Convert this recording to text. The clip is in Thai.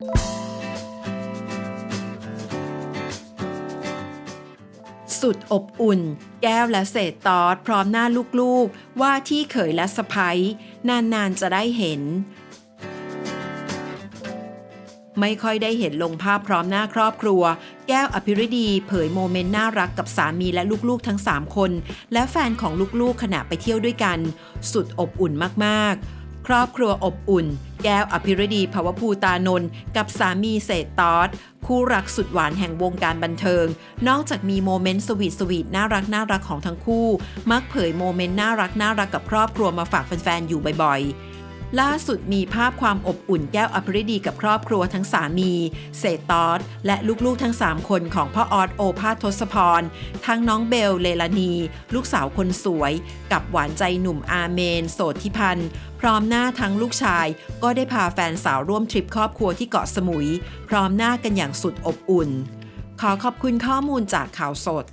สุดอบอุ่น แก้วและเศษตอดพร้อมหน้าลูกๆ ว่าที่เขยและสะพ้ยนานๆจะได้เห็น ไม่ค่อยได้เห็นลงภาพพร้อมหน้าครอบครัว แก้วอภิรดีเผยโมเมนต์น่ารักกับสามีและลูกๆทั้ง 3 คน และแฟนของลูกๆขณะไปเที่ยวด้วยกัน สุดอบอุ่นมากๆ ครอบครัวอบอุ่น แก้วอภิรดีภวภูตานนท์กับสามีเศษตอดคู่รักสุดหวานแห่งวงการบันเทิง นอกจากมีโมเมนต์สวีทสวีทน่ารักน่ารักของทั้งคู่ มักเผยโมเมนต์น่ารักน่ารักกับครอบครัวมาฝากแฟนๆอยู่บ่อยๆ ล่าสุดมีภาพความอบอุ่นแก้วอภิรดีกับครอบครัวทั้งสามี เศษตอสและลูกๆทั้ง 3 คนของพ่อออสโอภาสทศพร ทั้งน้องเบลเลลานี ลูกสาวคนสวย กับหวานใจหนุ่มอาเมน โสดทิพันธ์พร้อมหน้าทั้งลูกชาย ก็ได้พาแฟนสาวร่วมทริปครอบครัวที่เกาะสมุย พร้อมหน้ากันอย่างสุดอบอุ่น ขอขอบคุณข้อมูลจากข่าวสด